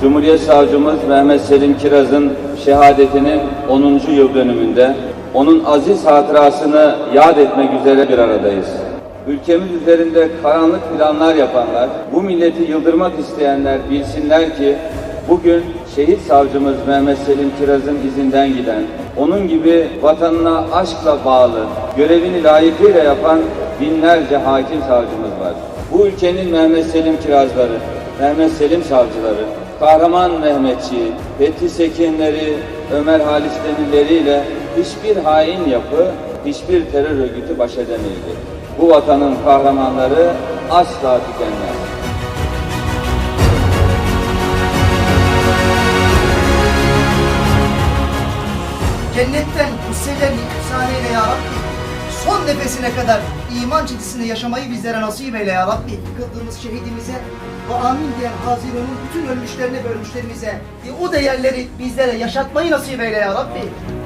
Cumhuriyet Savcımız Mehmet Selim Kiraz'ın şehadetinin 10. yıl dönümünde onun aziz hatırasını yad etmek üzere bir aradayız. Ülkemiz üzerinde karanlık planlar yapanlar, bu milleti yıldırmak isteyenler bilsinler ki bugün şehit savcımız Mehmet Selim Kiraz'ın izinden giden, onun gibi vatanına aşkla bağlı, görevini layıkıyla yapan binlerce hakim savcımız var. Bu ülkenin Mehmet Selim Kirazları, Mehmet Selim savcıları, kahraman Mehmetçiği, Fethi Sekinleri, Ömer Halis Demirleriyle hiçbir hain yapı, hiçbir terör örgütü baş edemeyecek. Bu vatanın kahramanları asla tükenmez. Cennetten hisselerini ihsan eyle ya Rabbi son nefesine kadar iman çizgisinde yaşamayı bizlere nasip eyle ya Rabbi. Kıldığımız şehidimize ve amin diyen Haziran'ın bütün ölmüşlerine ve ölmüşlerimize e, o değerleri bizlere yaşatmayı nasip eyle ya Rabbi. Amin.